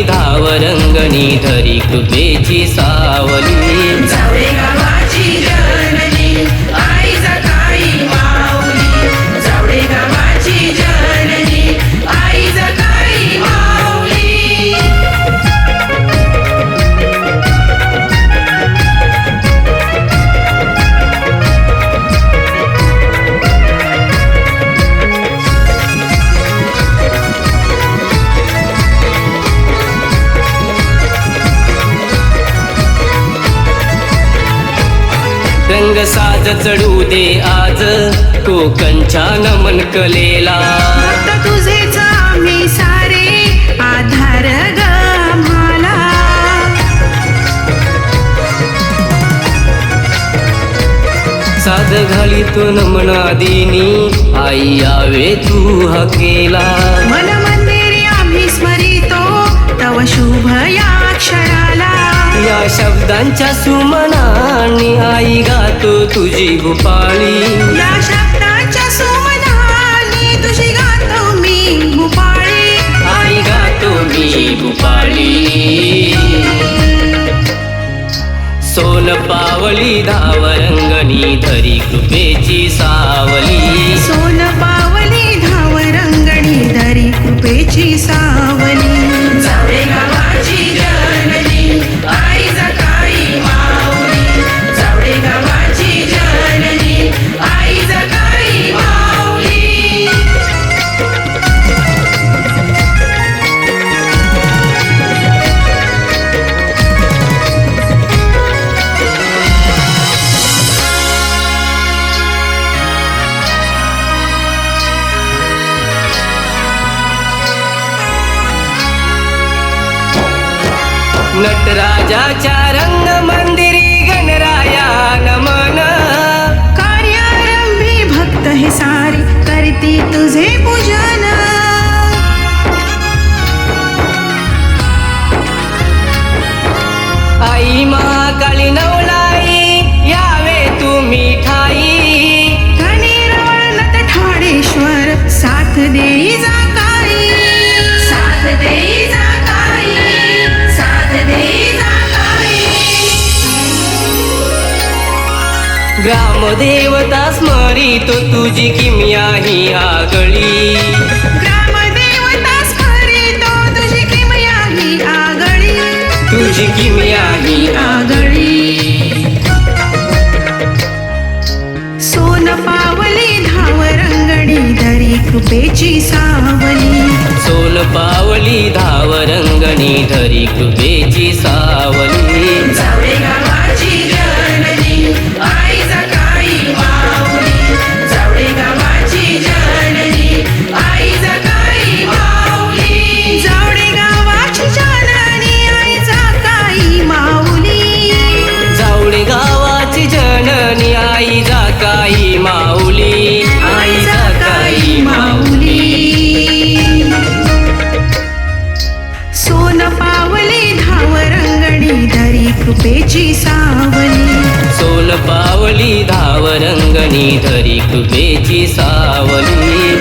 धावरंगणी धरी कृपेची सावली. रंग साज चढू दे आज. कोकणच्या नमन कलेला. तुझेच आम्ही सारे आधार साध घाली तू नमनादिनी आई यावे तू हकेला. मन मंदिरी आम्ही स्मरितो तव शुभ या क्षणाला या शब्दांच्या सुमनानी आई गातो तुझी भूपाळी या शब्दाच्या सुमनाने तुझी गातो मी भूपाळी आई गातो मी भूपाळी सोन पावली धावरंगणी धरी कृपेची सावली. नटराजाच्या रंग मंदिरी गणराया नमन. कार्यारंभी भक्त हे सारे करती तुझे पूजन. आई महाकाळी नवलाई यावे तुम्ही ठाई धनीरवळनत ठाणेश्वर साथ देई जाकाई साथ देई ग्रामदेवता स्मरितो तुझी किमया ही आगळी ग्रामदेवता स्मरितो तुझी किमया ही आगळी तुझी किमया ही आगळी सोन पावली धाव रंगणी धरी कृपेची सावली. सोल पावली धावरंगणी धरी कृपेची सावली. जाकाई माऊली. आई जाकाई माऊली. सोन पावली धाव रंगणी धरी कृपेची सावली. सोल पावली धावरंगणी धरी कृपेची सावली.